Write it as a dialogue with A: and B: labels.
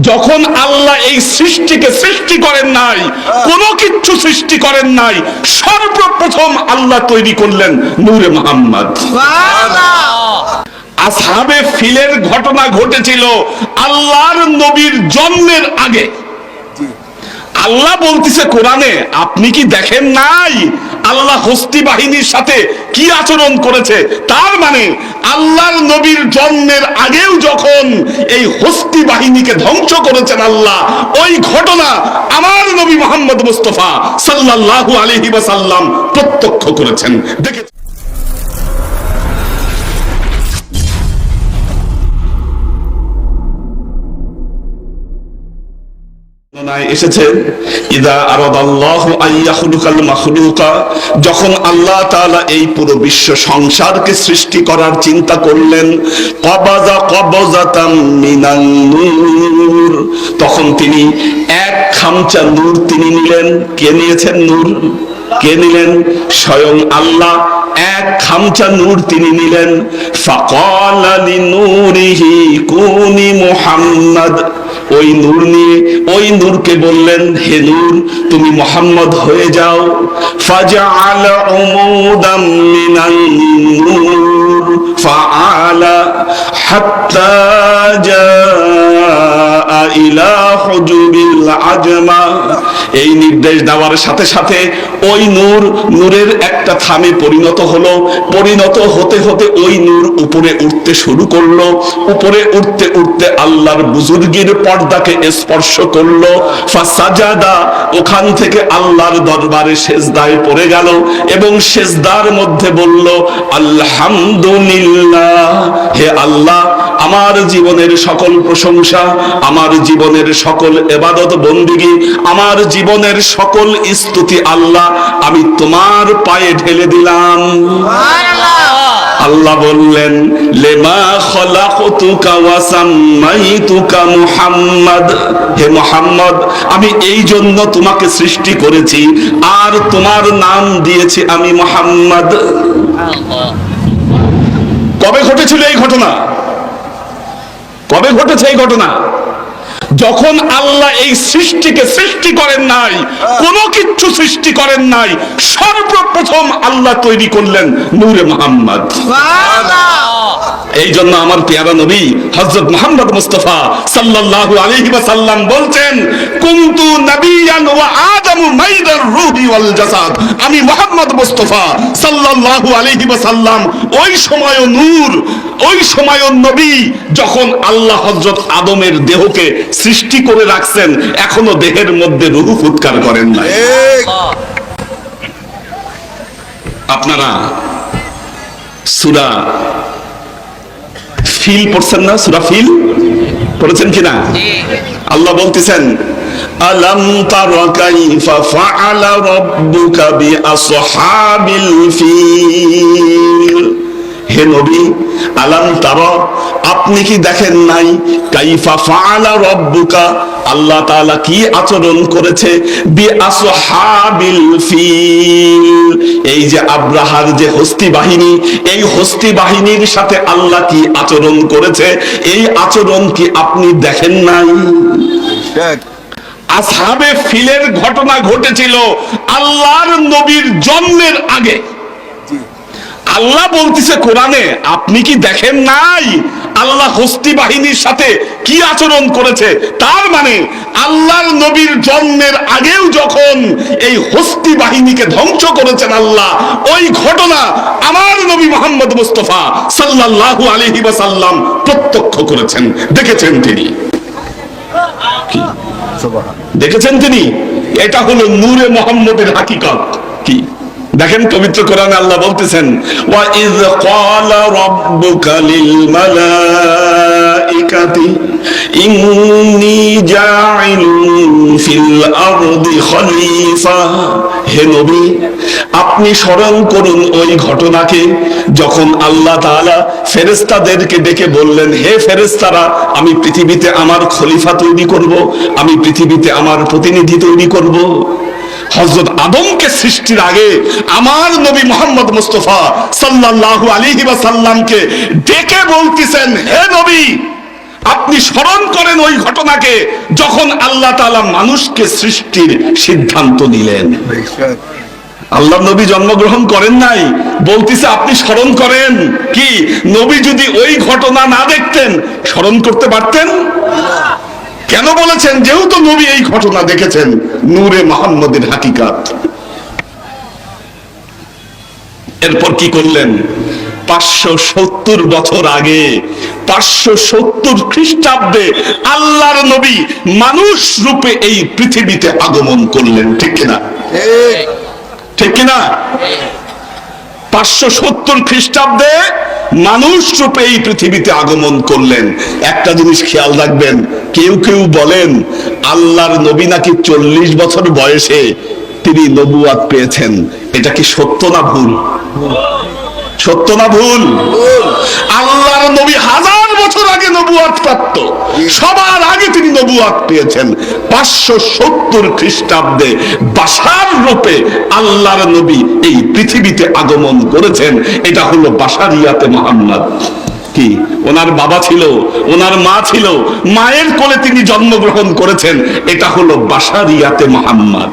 A: যখন আল্লাহ এই সৃষ্টিকে সৃষ্টি করেন নাই কোনো কিচ্ছু সৃষ্টি করেন নাই সর্বপ্রথম আল্লাহ তৈরি করলেন নূরে মোহাম্মদ। আসহাবে ফিলের ঘটনা ঘটেছিল আল্লাহর নবীর জন্মের আগে। আল্লাহ বলতেছে কোরআনে আপনি কি দেখেন নাই আল্লাহ হস্তি বাহিনীর সাথে কি আচরণ করেছে? তার মানে আল্লাহর নবীর জন্মের আগেও যখন এই হস্তি বাহিনীকে ধ্বংস করেছেন আল্লাহ, ওই ঘটনা আমার নবী মোহাম্মদ মুস্তফা সাল্লাল্লাহু আলাইহি ওয়াসাল্লাম প্রত্যক্ষ করেছেন। দেখে বর্ণনায় এসেছে, ইদা আরাদাল্লাহু আইয়াখলুকাল মাখলুকা যখন আল্লাহ তাআলা এই পুরো বিশ্ব সংসারকে সৃষ্টি করার চিন্তা করলেন, কবাজা কবজাতাম মিনান নূর তখন তিনি এক খামচা নূর তিনি নিলেন। কে নিয়েছেন নূর? কে নিলেন? স্বয়ং আল্লাহ এক খামচা নূর তিনি নিলেন। ফাকালা লিনূরিহি কুনি মুহাম্মদ। ওই নূর নিয়ে, ওই নূরকে বললেন, হে নূর, তুমি মোহাম্মদ হয়ে যাও। ফাজআল উমুদাম মিনান নূর, ফাআলা হাত্তা জাআ ইলা হুজুবিল আজমা। এই নির্দেশ দেওয়ার সাথে সাথে ওই নূর, নূরের একটা থামে পরিণত হলো। পরিণত হতে হতে ওই নূর উপরে উঠতে শুরু করল। উপরে উঠতে উঠতে আল্লাহর বুজুর্গির পর্দাকে স্পর্শ করল। ফাসাজাদা, ওখান থেকে আল্লাহর দরবারে সেজদায় পড়ে গেল এবং সেজদার মধ্যে বলল, আলহামদুলিল্লাহ, হে আল্লাহ, আমার জীবনের সকল প্রশংসা, আমার জীবনের সকল এবাদত বন্দিগি, আমার জীবনের সকল স্তুতি আল্লাহ আমি তোমার পায়ে ঢেলে দিলাম। আল্লাহ বললেন লেমা খলাকতুকা ওয়া সাম্মাইতুকা মুহাম্মদ। হে মুহাম্মদ আমি এই জন্য তোমাকে সৃষ্টি করেছি আর তোমার নাম দিয়েছি আমি মুহাম্মদ। কবে ঘটেছিল এই ঘটনা? কবে ঘটেছে এই ঘটনা? যখন আল্লাহ এই সৃষ্টিকে সৃষ্টি করেন নাই কোনো কিচ্ছু সৃষ্টি করেন নাই সর্বপ্রথম আল্লাহ তৈরি করলেন নূরে মোহাম্মদ। এই জন্য আমার পেয়ারা নবী হযরত মুহাম্মদ মুস্তাফা সাল্লাল্লাহু আলাইহি ওয়াসাল্লাম বলছেন কুনতু নাবিয়ান ওয়া আদামু মাইদার রূহি ওয়াল জাসাদ। আমি মুহাম্মদ মুস্তাফা সাল্লাল্লাহু আলাইহি ওয়াসাল্লাম ওই সময় নূর ওই সময় নবী যখন আল্লাহ হযরত আদমের দেহকে সৃষ্টি করে রাখছেন, এখনও দেহের মধ্যে রূহ ফুৎকার করেন নাই। আপনারা সূরা ফিল পড়ছেন না? সুরা ফিল পড়েছেন কিনা? আল্লাহ বলতেছেন, আলাম তারা কাইফা ফাআলা রাব্বুকা বিআসহাবিল ফিল? হে নবী আলাম তারা আপনি কি দেখেন নাই? কাইফা ফাআলা রাব্বুকা আল্লাহ তাআলা কি আচরণ করেছে? বি আসহাবিল ফিল। এই যে আব্রাহার যে হস্তি বাহিনী এই হস্তি বাহিনীর সাথে আল্লাহ কি আচরণ করেছে? এই আচরণ কি আপনি দেখেন নাই? আসহাবে ফিলের ঘটনা ঘটেছিল আল্লাহর নবীর জন্মের আগে। আল্লাহ বলতেছে কোরআনে আপনি কি দেখেন নাই আল্লাহ হস্তি বাহিনীর সাথে কি আচরণ করেছে? তার মানে আল্লাহর নবীর জন্মের আগেও যখন এই হস্তি বাহিনীকে ধ্বংস করেছেন আল্লাহ ওই ঘটনা আমার নবী মোহাম্মদ মুস্তফা সাল্লাল্লাহু আলাইহি ওয়াসাল্লাম প্রত্যক্ষ করেছেন। দেখেছেন তিনি? দেখেছেন তিনি? এটা হলো নূরে মোহাম্মদের হাকিকত। কি? দেখেন পবিত্র কোরআনে আল্লাহ বলতেছেন, ওয়া ইয ক্বালা রাব্বুকা লিল মালাইকাতি ইন্নী জাইলুন ফিল আরদি খলিফা। হে নবী, আপনি স্মরণ করুন ওই ঘটনাকে যখন আল্লাহ তাআলা ফেরেশতাদেরকে ডেকে বললেন, হে ফেরেশতারা, আমি পৃথিবীতে আমার খলিফা তৈরি করব, আমি পৃথিবীতে আমার প্রতিনিধি তৈরি করব। হজরত আদমকে সৃষ্টির আগে আমার নবী মোহাম্মদ মুস্তফা সাল্লাল্লাহু আলাইহি ওয়াসাল্লামকে ডেকে বলতেছেন, হে নবী, আপনি স্মরণ করেন ওই ঘটনাকে যখন আল্লাহ তাআলা মানুষকে সৃষ্টির সিদ্ধান্ত নিলেন। আল্লাহ নবী জন্মগ্রহণ করেন নাই, বলতেছে, আপনি স্মরণ করেন কি? নবী যদি ওই ঘটনা না দেখতেন, স্মরণ করতে পারতেন? কেন বলেছেন? যেহেতু নবী এই ঘটনা দেখেছেন নূরে মোহাম্মদের হাকিকাত। এরপর কি করলেন? পাঁচশো সত্তর বছর আগে পাঁচশো সত্তর খ্রিস্টাব্দে আল্লাহর নবী মানুষ রূপে এই পৃথিবীতে আগমন করলেন ঠিক কিনা? ঠিক। কিনা? পাঁচশো সত্তর খ্রিস্টাব্দে মানুষ রূপে এই পৃথিবীতে আগমন করলেন। একটা জিনিস খেয়াল রাখবেন, কেউ কেউ বলেন, আল্লাহর নবী নাকি চল্লিশ বছর বয়সে তিনি নবুয়াত পেয়েছেন। এটা কি সত্য না ভুল? সত্য না ভুল? আল্লাহর নবী হাজার বছর আগে নবুয়াত প্রাপ্ত সবার আগে তিনি নবুয়াত পেয়েছেন। পাঁচশো সত্তর খ্রিস্টাব্দে বাসার রূপে আল্লাহর নবী এই পৃথিবীতে আগমন করেছেন। এটা হলো বাসারিয়াতে মোহাম্মদ। কি? ওনার বাবা ছিল, ওনার মা ছিল, মায়ের কোলে তিনি জন্মগ্রহণ করেছেন। এটা হলো বাসারিয়াতে মোহাম্মদ.